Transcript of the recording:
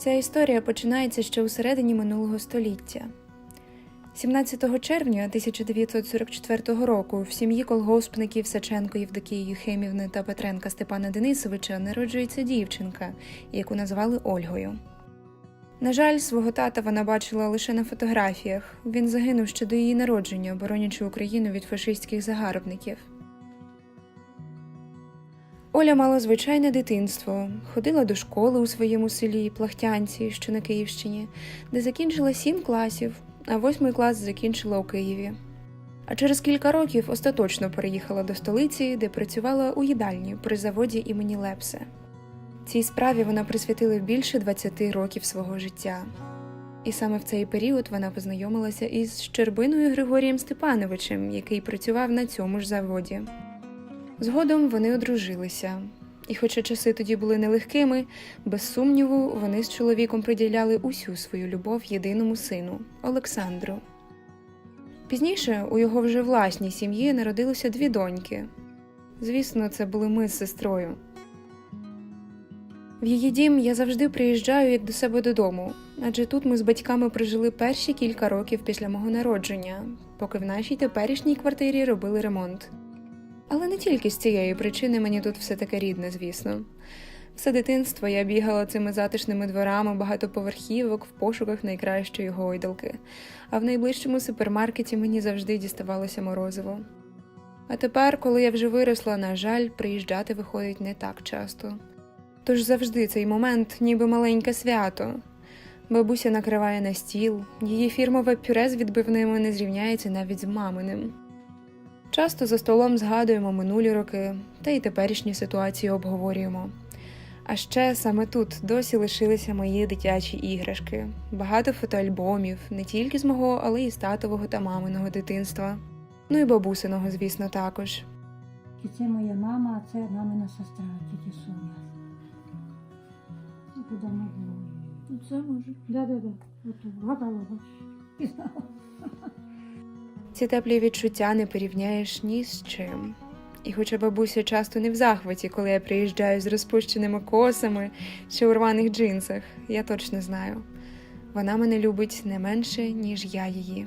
Ця історія починається ще у середині минулого століття. 17 червня 1944 року в сім'ї колгоспників Саченко Євдокії Юхимівни та Петренка Степана Денисовича народжується дівчинка, яку назвали Ольгою. На жаль, свого тата вона бачила лише на фотографіях. Він загинув ще до її народження, боронячи Україну від фашистських загарбників. Оля мала звичайне дитинство, ходила до школи у своєму селі Плахтянці, що на Київщині, де закінчила сім класів, а восьмий клас закінчила у Києві. А через кілька років остаточно переїхала до столиці, де працювала у їдальні при заводі імені Лепсе. Цій справі вона присвятила більше 20 років свого життя. І саме в цей період вона познайомилася із Щербиною Григорієм Степановичем, який працював на цьому ж заводі. Згодом вони одружилися. І хоча часи тоді були нелегкими, без сумніву, вони з чоловіком приділяли усю свою любов єдиному сину Олександру. Пізніше у його вже власній сім'ї народилося дві доньки. Звісно, це були ми з сестрою. В її дім я завжди приїжджаю як до себе додому, адже тут ми з батьками прожили перші кілька років після мого народження, поки в нашій теперішній квартирі робили ремонт. Але не тільки з цієї причини мені тут все таке рідне, звісно. Все дитинство я бігала цими затишними дворами багатоповерхівок в пошуках найкращої гойдалки, а в найближчому супермаркеті мені завжди діставалося морозиво. А тепер, коли я вже виросла, на жаль, приїжджати виходить не так часто. Тож завжди цей момент, ніби маленьке свято. Бабуся накриває на стіл, її фірмове пюре з відбивними не зрівняється навіть з маминим. Часто за столом згадуємо минулі роки та й теперішню ситуацію обговорюємо. А ще саме тут досі лишилися мої дитячі іграшки, багато фотоальбомів, не тільки з мого, але й з татового та маминого дитинства. Ну і бабусиного, звісно, також. І це моя мама, а це мамина сестра, тітя Соня. Куди. Це може. Да, да, да. От вгадала, бачиш. Ці теплі відчуття не порівняєш ні з чим. І хоча бабуся часто не в захваті, коли я приїжджаю з розпущеними косами чи у рваних джинсах, я точно знаю. Вона мене любить не менше, ніж я її.